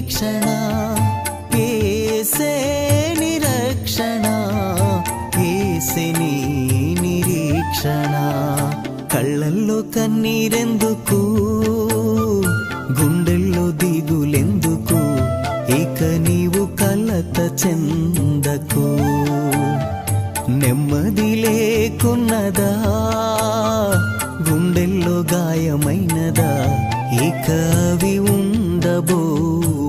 నీ నిరీక్షణ ఏసే నిరక్షణ ఏసే నీ నిరీక్షణ. కళ్ళల్లో కన్నీరెందుకు? గుండెల్లో దిగులెందుకు? ఇక నీవు కలత చెందకు. నెమ్మది లేకున్నదా? గుండెల్లో గాయమైనదా? ఇక అవి ఉండబో